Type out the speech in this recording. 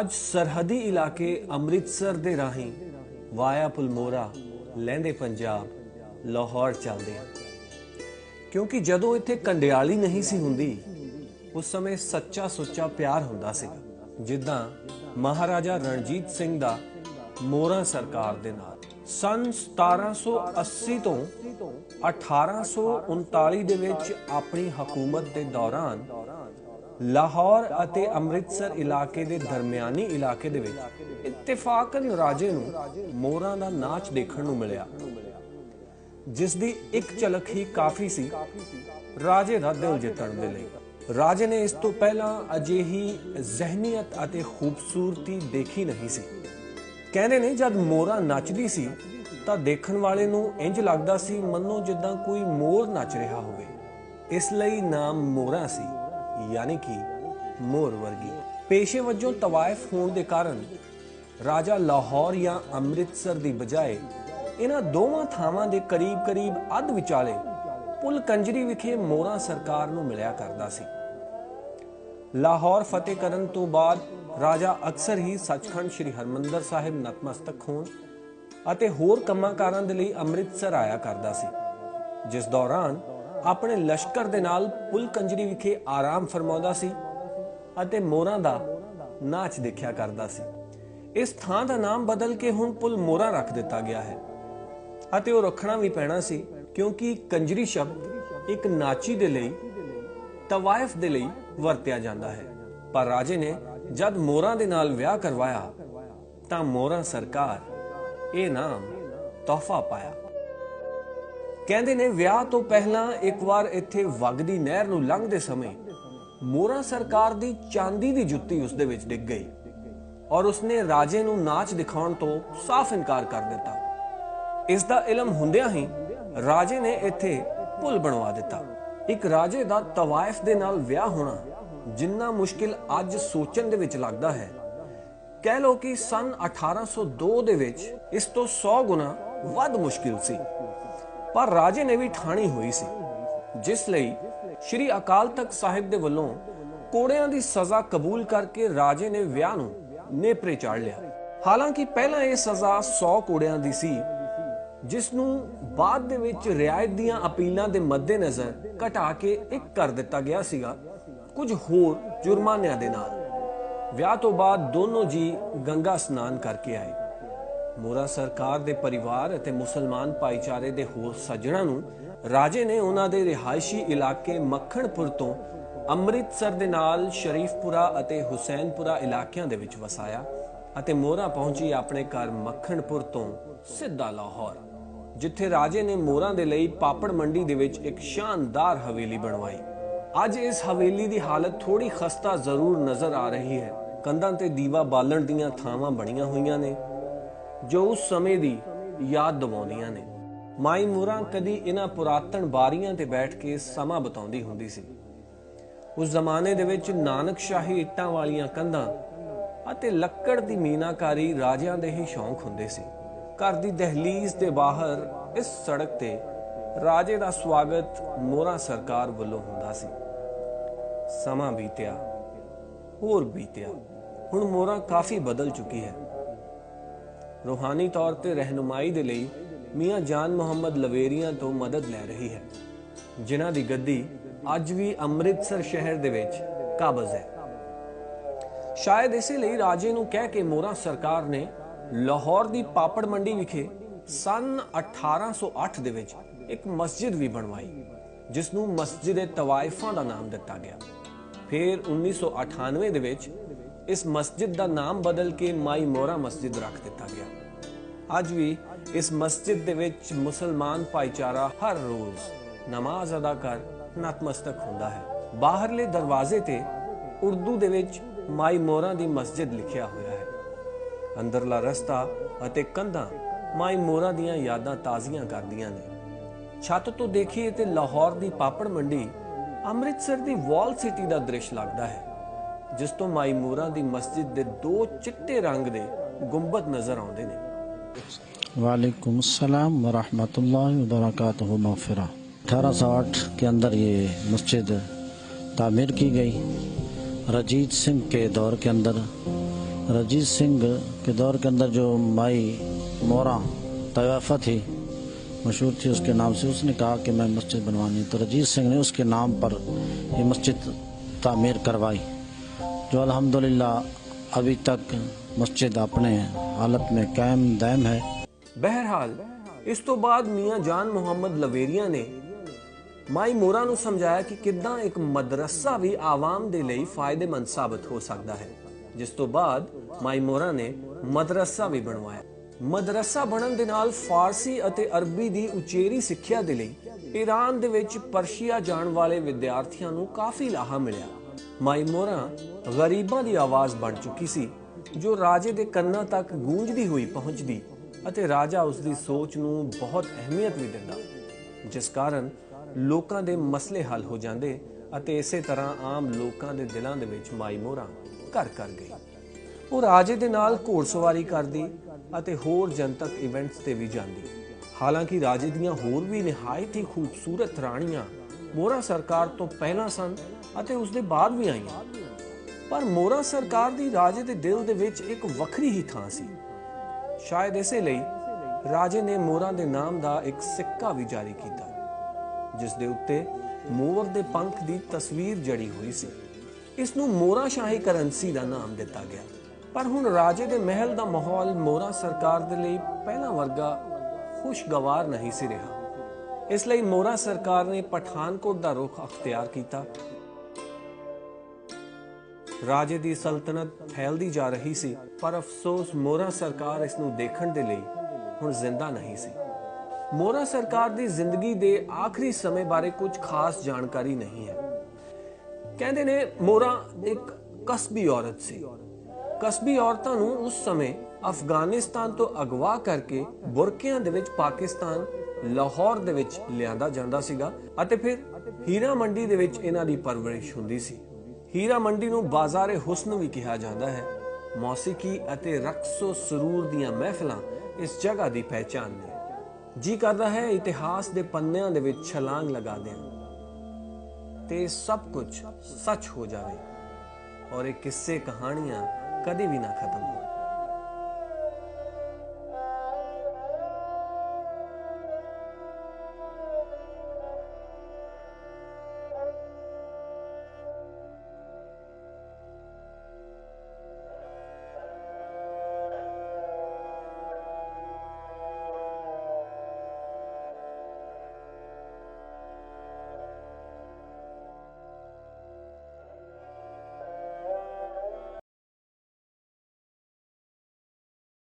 ਅੱਜ ਸਰਹੱਦੀ ਇਲਾਕੇ ਅੰਮ੍ਰਿਤਸਰ ਦੇ ਰਾਹੀਂ ਵਾਇਆ ਪੁਲਮੋਰਾ ਲਹਿੰਦੇ ਪੰਜਾਬ, ਲਾਹੌਰ ਚੱਲਦੇ ਹਨ ਕਿਉਂਕਿ ਜਦੋਂ ਇੱਥੇ ਕੰਡਿਆਲੀ ਨਹੀਂ ਸੀ ਹੁੰਦੀ, ਉਸ ਸਮੇਂ ਸੱਚਾ ਸੁੱਚਾ ਪਿਆਰ ਹੁੰਦਾ ਸੀ। ਜਿੱਦਾਂ ਮਹਾਰਾਜਾ ਰਣਜੀਤ ਸਿੰਘ ਦਾ ਮੋਹਰਾਂ ਸਰਕਾਰ ਦੇ ਨਾਲ। ਸਨ 1780 ਤੋਂ 1839 ਦੇ ਵਿੱਚ ਆਪਣੀ ਹਕੂਮਤ ਦੇ ਦੌਰਾਨ ਲਾਹੌਰ ਅਤੇ ਅੰਮ੍ਰਿਤਸਰ ਇਲਾਕੇ ਦੇ ਦਰਮਿਆਨੀ ਇਲਾਕੇ ਦੇ ਵਿੱਚ ਇਤਫਾਕਨ ਰਾਜੇ ਨੂੰ ਮੋਰਾਂ ਦਾ ਨਾਚ ਦੇਖਣ ਨੂੰ ਮਿਲਿਆ ਜਿਸ ਦੀ ਇੱਕ ਝਲਕ ਹੀ ਕਾਫੀ ਸੀ ਰਾਜੇ ਦਾ ਦਿਲ ਜਿੱਤਣ ਦੇ ਲਈ। ਰਾਜੇ ਨੇ ਇਸ ਤੋਂ ਪਹਿਲਾਂ ਅਜਿਹੀ ਜ਼ਹਿਨੀਅਤ ਅਤੇ ਖੂਬਸੂਰਤੀ ਦੇਖੀ ਨਹੀਂ ਸੀ। ਕਹਿੰਦੇ ਨੇ ਜਦ ਮੋਰਾ ਨੱਚਦੀ ਸੀ, ਤਾਂ ਦੇਖਣ ਵਾਲੇ ਨੂੰ ਇੰਜ ਲੱਗਦਾ ਸੀ ਮੰਨੋ ਜਿੱਦਾਂ ਕੋਈ ਮੋਰ ਨੱਚ ਰਿਹਾ ਹੋਵੇ। ਇਸ ਲਈ ਨਾਮ ਮੋਰਾ ਸੀ। ਯਾਨੀ ਕਿ ਮੋਰ ਵਰਗੀ। ਪੇਸ਼ੇ ਵਜੋਂ ਤਵਾਇਫ ਹੋਣ ਦੇ ਕਾਰਨ ਰਾਜਾ ਲਾਹੌਰ ਜਾਂ ਅੰਮ੍ਰਿਤਸਰ ਦੀ ਬਜਾਏ ਇਹਨਾਂ ਦੋਵਾਂ ਥਾਵਾਂ ਦੇ ਕਰੀਬ-ਕਰੀਬ ਅੱਧ ਵਿਚਾਲੇ ਪੁਲ ਕੰਜਰੀ ਵਿਖੇ ਮੋਰਾ ਸਰਕਾਰ ਨੂੰ ਮਿਲਿਆ ਕਰਦਾ ਸੀ। ਲਾਹੌਰ ਫਤਿਹ ਕਰਨ ਤੋਂ ਬਾਅਦ ਰਾਜਾ ਅਕਸਰ ਹੀ ਸੱਚਖੰਡ ਸ੍ਰੀ ਹਰਮੰਦਰ ਸਾਹਿਬ ਨਤਮਸਤਕ ਹੋਣ ਅਤੇ ਹੋਰ ਕੰਮਾਂ-ਕਾਰਾਂ ਦੇ ਲਈ ਅੰਮ੍ਰਿਤਸਰ ਆਇਆ ਕਰਦਾ ਸੀ। ਜਿਸ ਦੌਰਾਨ ਆਪਣੇ ਲਸ਼ਕਰ ਦੇ ਨਾਲ ਪੁਲ ਕੰਜਰੀ ਵਿਖੇ ਆਰਾਮ ਫਰਮਾਉਂਦਾ ਸੀ ਅਤੇ ਮੋਰਾਂ ਦਾ ਨਾਚ ਦੇਖਿਆ ਕਰਦਾ ਸੀ। ਇਸ ਥਾਂ ਦਾ ਨਾਮ ਬਦਲ ਕੇ ਹੁਣ ਪੁਲ ਮੋਰਾ ਰੱਖ ਦਿੱਤਾ ਗਿਆ ਹੈ ਅਤੇ ਉਹ ਰੱਖਣਾ ਵੀ ਪੈਣਾ ਸੀ ਕਿਉਂਕਿ ਕੰਜਰੀ ਸ਼ਬਦ ਇੱਕ ਨਾਚੀ ਦੇ ਲਈ, ਤਵਾਇਫ ਦੇ ਲਈ ਵਰਤਿਆ ਜਾਂਦਾ ਹੈ। ਪਰ ਰਾਜੇ ਨੇ ਜਦ ਮੋਰਾਂ ਦੇ ਨਾਲ ਵਿਆਹ ਕਰਵਾਇਆ ਤਾਂ ਮੋਰਾਂ ਸਰਕਾਰ ਇਹ ਨਾਮ ਤੋਹਫਾ ਪਾਇਆ। ਕਹਿੰਦੇ ਨੇ ਵਿਆਹ ਤੋਂ ਪਹਿਲਾਂ ਇੱਕ ਵਾਰ ਇੱਥੇ ਵਗਦੀ ਨਹਿਰ ਨੂੰ ਲੰਘਦੇ ਸਮੇਂ ਮੋਰਾਂ ਸਰਕਾਰ ਦੀ ਚਾਂਦੀ ਦੀ ਜੁੱਤੀ ਉਸ ਦੇ ਵਿੱਚ ਡਿੱਗ ਗਈ ਔਰ ਉਸਨੇ ਰਾਜੇ ਨੂੰ ਨਾਚ ਦਿਖਾਉਣ ਤੋਂ ਸਾਫ਼ ਇਨਕਾਰ ਕਰ ਦਿੱਤਾ। ਇਸ ਦਾ ਇਲਮ ਹੁੰਦਿਆਂ ਹੀ ਰਾਜੇ ਨੇ ਇੱਥੇ ਪੁਲ ਬਣਵਾ ਦਿੱਤਾ। ਇੱਕ ਰਾਜੇ ਦਾ ਤਵਾਇਫ ਦੇ ਨਾਲ ਵਿਆਹ ਹੋਣਾ ਜਿੰਨਾ ਮੁਸ਼ਕਿਲ ਅੱਜ ਸੋਚਣ ਦੇ ਵਿੱਚ ਲੱਗਦਾ ਹੈ। ਕਹਿ ਲੋ ਕਿ ਸਨ 1802 ਦੇ ਵਿੱਚ ਇਸ ਤੋਂ 100 ਗੁਣਾ ਵੱਧ ਮੁਸ਼ਕਿਲ ਸੀ। ਪਰ ਰਾਜੇ ਨੇ ਵੀ ਠਾਣੀ ਹੋਈ ਸੀ, ਜਿਸ ਲਈ ਸ਼੍ਰੀ ਅਕਾਲ ਤਖਤ ਸਾਹਿਬ ਦੇ ਵੱਲੋਂ ਕੋੜਿਆਂ ਦੀ ਸਜ਼ਾ ਕਬੂਲ ਕਰਕੇ ਰਾਜੇ ਨੇ ਵਿਆਹ ਨੂੰ ਨੇਪਰੇ ਚਾੜ ਲਿਆ। ਹਾਲਾਂਕਿ ਪਹਿਲਾਂ ਇਹ ਸਜ਼ਾ 100 ਕੋੜਿਆਂ ਦੀ ਸੀ, ਜਿਸ ਨੂੰ ਬਾਅਦ ਦੇ ਵਿੱਚ ਰਿਆਇਤ ਦੀਆਂ ਅਪੀਲਾਂ ਦੇ ਮੱਦੇਨਜ਼ਰ ਘਟਾ ਕੇ ਇੱਕ ਕਰ ਦਿੱਤਾ ਗਿਆ ਸੀਗਾ, ਕੁਝ ਹੋਰ ਜੁਰਮਾਨਿਆਂ ਦੇ ਨਾਲ। ਵਿਆਹ ਤੋਂ ਬਾਅਦ ਦੋਨੋਂ ਜੀ ਗੰਗਾ ਇਸ਼ਨਾਨ ਕਰਕੇ ਆਏ। ਮੋਰਾ ਸਰਕਾਰ ਦੇ ਪਰਿਵਾਰ ਅਤੇ ਮੁਸਲਮਾਨ ਭਾਈਚਾਰੇ ਦੇ ਹੋਰ ਸੱਜਣਾਂ ਨੂੰ ਰਾਜੇ ਨੇ ਉਹਨਾਂ ਦੇ ਰਿਹਾਇਸ਼ੀ ਇਲਾਕੇ ਮੱਖਣਪੁਰ ਤੋਂ ਅੰਮ੍ਰਿਤਸਰ ਦੇ ਨਾਲ ਸ਼ਰੀਫਪੁਰਾ ਅਤੇ ਹੁਸੈਨਪੁਰਾ ਇਲਾਕਿਆਂ ਦੇ ਵਿੱਚ ਵਸਾਇਆ ਅਤੇ ਮੋਰਾ ਪਹੁੰਚੀ ਆਪਣੇ ਘਰ ਮੱਖਣਪੁਰ ਤੋਂ ਸਿੱਧਾ ਲਾਹੌਰ, ਜਿੱਥੇ ਰਾਜੇ ਨੇ ਮੋਰਾਂ ਦੇ ਲਈ ਪਾਪੜ ਮੰਡੀ ਦੇ ਵਿੱਚ ਇੱਕ ਸ਼ਾਨਦਾਰ ਹਵੇਲੀ ਬਣਵਾਈ। ਅੱਜ ਇਸ ਹਵੇਲੀ ਦੀ ਹਾਲਤ ਥੋੜੀ ਖਸਤਾ ਜ਼ਰੂਰ ਨਜ਼ਰ ਆ ਰਹੀ ਹੈ। ਕੰਧਾਂ ਤੇ ਦੀਵਾ ਬਾਲਣ ਦੀਆਂ ਥਾਵਾਂ ਬਣੀਆਂ ਹੋਈਆਂ ਨੇ। ਜੋ ਉਸ ਸਮੇਂ ਦੀ ਯਾਦ ਦਿਵਾਉਂਦੀਆਂ ਨੇ। ਮਾਈ ਮੋਰਾਂ ਕਦੀ ਇਹਨਾਂ ਪੁਰਾਤਨ ਬਾਰੀਆਂ ਤੇ ਬੈਠ ਕੇ ਸਮਾਂ ਬਤਾਉਂਦੀ ਹੁੰਦੀ ਸੀ। ਉਸ ਜ਼ਮਾਨੇ ਦੇ ਵਿੱਚ ਨਾਨਕ ਸ਼ਾਹੀ ਇੱਟਾਂ ਵਾਲੀਆਂ ਕੰਧਾਂ ਅਤੇ ਲੱਕੜ ਦੀ ਮੀਨਾਕਾਰੀ ਰਾਜਿਆਂ ਦੇ ਹੀ ਸ਼ੌਂਕ ਹੁੰਦੇ ਸੀ। ਘਰ ਦੀ ਦਹਲੀਜ਼ ਦੇ ਬਾਹਰ ਇਸ ਸੜਕ ਤੇ ਰਾਜੇ ਦਾ ਸਵਾਗਤ ਮੋਰਾ ਸਰਕਾਰ ਵੱਲੋਂ ਹੁੰਦਾ ਸੀ। ਸਮਾਂ ਬੀਤਿਆ, ਹੋਰ ਬੀਤਿਆ। ਹੁਣ ਮੋਰਾ ਕਾਫੀ ਬਦਲ ਚੁੱਕੀ ਹੈ। ਰੂਹਾਨੀ ਤੌਰ ਤੇ ਰਹਿਨੁਮਾਈ ਦੇ ਲਈ ਮੀਆਂ ਜਾਨ ਮੁਹੰਮਦ ਲਵੇਰੀਆਂ ਤੋਂ ਮਦਦ ਲੈ ਰਹੀ ਹੈ। ਜਿਨ੍ਹਾਂ ਦੀ ਗੱਦੀ ਅੱਜ ਵੀ ਅੰਮ੍ਰਿਤਸਰ ਸ਼ਹਿਰ ਦੇ ਵਿੱਚ ਕਾਬਜ਼ ਹੈ। ਸ਼ਾਇਦ ਇਸੇ ਲਈ ਰਾਜੇ ਨੂੰ ਕਹਿ ਕੇ ਮੋਰਾ ਸਰਕਾਰ ਨੇ ਲਾਹੌਰ ਦੀ ਪਾਪੜ ਮੰਡੀ ਵਿਖੇ ਸਨ 1808 ਦੇ ਵਿੱਚ ਇੱਕ ਮਸਜਿਦ ਵੀ ਬਣਵਾਈ, ਜਿਸ ਨੂੰ ਮਸਜਿਦ ਤਵਾਇਫਾਂ ਦਾ ਨਾਮ ਦਿੱਤਾ ਗਿਆ। ਫਿਰ 1998 ਦੇ ਵਿੱਚ ਇਸ ਮਸਜਿਦ ਦਾ ਨਾਮ ਬਦਲ ਕੇ ਮਾਈ ਮੋਰਾ ਮਸਜਿਦ ਰੱਖ ਦਿੱਤਾ ਗਿਆ। ਅੱਜ ਵੀ ਇਸ ਮਸਜਿਦ ਦੇ ਵਿੱਚ ਮੁਸਲਮਾਨ ਭਾਈਚਾਰਾ ਹਰ ਰੋਜ਼ ਨਮਾਜ਼ ਅਦਾ ਕਰ ਨਤਮਸਤਕ ਹੁੰਦਾ ਹੈ। ਬਾਹਰਲੇ ਦਰਵਾਜ਼ੇ ਤੇ ਉਰਦੂ ਦੇ ਵਿੱਚ ਮਾਈ ਮੋਰਾ ਦੀ ਮਸਜਿਦ ਲਿਖਿਆ ਹੋਇਆ ਹੈ। ਅੰਦਰਲਾ ਰਸਤਾ ਅਤੇ ਕੰਧਾਂ ਮਾਈ ਮੋਰਾ ਦੀਆਂ ਯਾਦਾਂ ਤਾਜ਼ੀਆਂ ਕਰਦੀਆਂ ਨੇ। ਛੱਤ ਤੋਂ ਦੇਖੀਏ ਤੇ ਲਾਹੌਰ ਦੀ ਪਾਪੜ ਮੰਡੀ ਅੰਮ੍ਰਿਤਸਰ ਦੀ ਵਾਲ ਸਿਟੀ ਦਾ ਦ੍ਰਿਸ਼ ਲੱਗਦਾ ਹੈ। ਜਿਸ ਤੋਂ ਮਾਈ ਮੋਰਾ ਦੀ ਮਸਜਿਦ ਦੇ ਦੋ ਚਿੱਟੇ ਰੰਗ ਦੇ ਗੁੰਬਦ ਨਜ਼ਰ ਆਉਂਦੇ ਨੇ वालेकुम अस्सलाम वरहमतुल्लाहि वबरकातुहू मगफिरा 1808 के अंदर ये मस्जिद तामीर की गई रजीत सिंह के दौर के अंदर रजीत सिंह के दौर के अंदर जो माई मोरा तवाफा थी मशहूर थी उसके नाम से उसने कहा कि मैं मस्जिद बनवानी है। तो रजीत सिंह ने उसके नाम पर ये मस्जिद तामीर करवाई जो अल्हम्दुलिल्लाह अभी तक मस्जिद अपने हालत में कायम दायम है ਬਹਿਰਹਾਲ ਇਸ ਤੋਂ ਬਾਅਦ ਮੀਆਂ ਜਾਨ ਮੁਹੰਮਦ ਲਵੇਰੀਆ ਨੇ ਮਾਈ ਮੋਰਾ ਨੂੰ ਸਮਝਾਇਆ ਕਿ ਕਿੱਦਾਂ ਇੱਕ ਮਦਰਸਾ ਵੀ ਆਵਾਮ ਦੇ ਲਈ ਫਾਇਦੇਮੰਦ ਸਾਬਤ ਹੋ ਸਕਦਾ ਹੈ ਜਿਸ ਤੋਂ ਬਾਅਦ ਮਾਈ ਮੋਰਾ ਨੇ ਮਦਰਸਾ ਵੀ ਬਣਵਾਇਆ ਮਦਰਸਾ ਬਣਨ ਦੇ ਨਾਲ ਫਾਰਸੀ ਅਤੇ ਅਰਬੀ ਦੀ ਉਚੇਰੀ ਸਿੱਖਿਆ ਦੇ ਲਈ ਈਰਾਨ ਦੇ ਵਿੱਚ ਪਰਸ਼ੀਆ ਜਾਣ ਵਾਲੇ ਵਿਦਿਆਰਥੀਆਂ ਨੂੰ ਕਾਫੀ ਲਾਹਾ ਮਿਲਿਆ ਮਾਈ ਗਰੀਬਾਂ ਦੀ ਆਵਾਜ਼ ਬਣ ਚੁੱਕੀ ਸੀ, ਜੋ ਰਾਜੇ ਦੇ ਕੰਨਾਂ ਤੱਕ ਗੂੰਜਦੀ ਹੋਈ ਪਹੁੰਚਦੀ ਅਤੇ ਰਾਜਾ ਉਸ ਦੀ ਸੋਚ ਨੂੰ ਬਹੁਤ ਅਹਿਮੀਅਤ ਵੀ ਦਿੰਦਾ। ਜਿਸ ਕਾਰਨ ਲੋਕਾਂ ਦੇ ਮਸਲੇ ਹੱਲ ਹੋ ਜਾਂਦੇ ਅਤੇ ਇਸੇ ਤਰ੍ਹਾਂ ਆਮ ਲੋਕਾਂ ਦੇ ਦਿਲਾਂ ਦੇ ਵਿੱਚ ਮਾਈ ਮੋਰਾ ਘਰ ਕਰ ਗਈ। ਉਹ ਰਾਜੇ ਦੇ ਨਾਲ ਘੋੜਸਵਾਰੀ ਕਰਦੀ ਅਤੇ ਹੋਰ ਜਨਤਕ ਇਵੈਂਟਸ ਤੇ ਵੀ ਜਾਂਦੀ। ਹਾਲਾਂਕਿ ਰਾਜੇ ਦੀਆਂ ਹੋਰ ਵੀ ਨਿਹਾਇਤ ਹੀ ਖੂਬਸੂਰਤ ਰਾਣੀਆਂ ਮੋਹਰਾ ਸਰਕਾਰ ਤੋਂ ਪਹਿਲਾਂ ਸਨ ਅਤੇ ਉਸ ਦੇ ਬਾਅਦ ਵੀ ਆਈਆਂ। ਪਰ ਮੋਹਰਾ ਸਰਕਾਰ ਦੀ ਰਾਜੇ ਦੇ ਦਿਲ ਦੇ ਵਿੱਚ ਇੱਕ ਵੱਖਰੀ ਹੀ ਥਾਂ ਸੀ। ਸ਼ਾਇਦ ਇਸੇ ਲਈ ਰਾਜੇ ਨੇ ਮੋਹਰਾ ਦੇ ਨਾਮ ਦਾ ਇੱਕ ਸਿੱਕਾ ਵੀ ਜਾਰੀ ਕੀਤਾ, ਜਿਸ ਦੇ ਉੱਤੇ ਮੋਰ ਦੇ ਪੰਖ ਦੀ ਤਸਵੀਰ ਜੜੀ ਹੋਈ ਸੀ। ਇਸ ਨੂੰ ਮੋਰਾ ਸ਼ਾਹੀ ਕਰੰਸੀ ਦਾ ਨਾਮ ਦਿੱਤਾ ਗਿਆ। ਪਰ ਹੁਣ ਰਾਜੇ ਦੇ ਮਹਿਲ ਦਾ ਮਾਹੌਲ ਮੋਹਰਾ ਸਰਕਾਰ ਦੇ ਲਈ ਪਹਿਲਾਂ ਵਰਗਾ ਖੁਸ਼ਗਵਾਰ ਨਹੀਂ ਸੀ ਰਿਹਾ। ਇਸ ਲਈ ਮੋਰਾ ਸਰਕਾਰ ਨੇ ਪਠਾਨਕੋਟ ਦਾ ਰੁਖ ਅਖਤਿਆਰ ਕੀਤਾ। ਰਾਜੇ ਦੀ ਸਲਤਨਤ ਫੈਲਦੀ ਜਾ ਰਹੀ ਸੀ, ਪਰ ਅਫਸੋਸ ਮੋਰਾ ਸਰਕਾਰ ਇਸ ਨੂੰ ਦੇਖਣ ਦੇ ਲਈ ਹੁਣ ਜ਼ਿੰਦਾ ਨਹੀਂ ਸੀ। ਮੋਰਾ ਸਰਕਾਰ ਦੀ ਜ਼ਿੰਦਗੀ ਦੇ ਆਖਰੀ ਸਮੇਂ ਬਾਰੇ ਕੁਝ ਖਾਸ ਜਾਣਕਾਰੀ ਨਹੀਂ ਹੈ। ਕਹਿੰਦੇ ਨੇ ਮੋਰਾ ਇੱਕ ਕਸਬੀ ਔਰਤ ਸੀ। ਕਸਬੀ ਔਰਤਾਂ ਨੂੰ ਉਸ ਸਮੇਂ ਅਫਗਾਨਿਸਤਾਨ ਤੋਂ ਅਗਵਾ ਕਰਕੇ ਬੁਰਕਿਆਂ ਦੇ ਵਿੱਚ ਪਾਕਿਸਤਾਨ ਲਾਹੌਰ ਦੇ ਵਿੱਚ ਲਿਆਂਦਾ ਜਾਂਦਾ ਸੀਗਾ ਅਤੇ ਫਿਰ ਹੀਰਾ ਮੰਡੀ ਦੇ ਵਿੱਚ ਇਹਨਾਂ ਦੀ ਪਰਵਰਿਸ਼ ਹੁੰਦੀ ਸੀ। ਹੀਰਾ ਮੰਡੀ ਨੂੰ ਬਾਜ਼ਾਰੇ ਹੁਸਨ ਵੀ ਕਿਹਾ ਜਾਂਦਾ ਹੈ। ਮੌਸੀਕੀ ਅਤੇ ਰਕਸੋ ਸਰੂਰ ਦੀਆਂ ਮਹਿਫਲਾਂ ਇਸ ਜਗ੍ਹਾ ਦੀ ਪਹਿਚਾਨ ਨੇ। ਜੀ ਕਰਦਾ ਹੈ, ਇਤਿਹਾਸ ਦੇ ਪੰਨਿਆਂ ਦੇ ਵਿੱਚ ਛਲਾਂਗ ਲਗਾ ਦਿਆਂ ਤੇ ਸਭ ਕੁਝ ਸੱਚ ਹੋ ਜਾਵੇ। ਔਰ ਇਹ ਕਿੱਸੇ ਕਹਾਣੀਆਂ ਕਦੇ ਵੀ ਨਾ ਖਤਮ ਹੋਣ।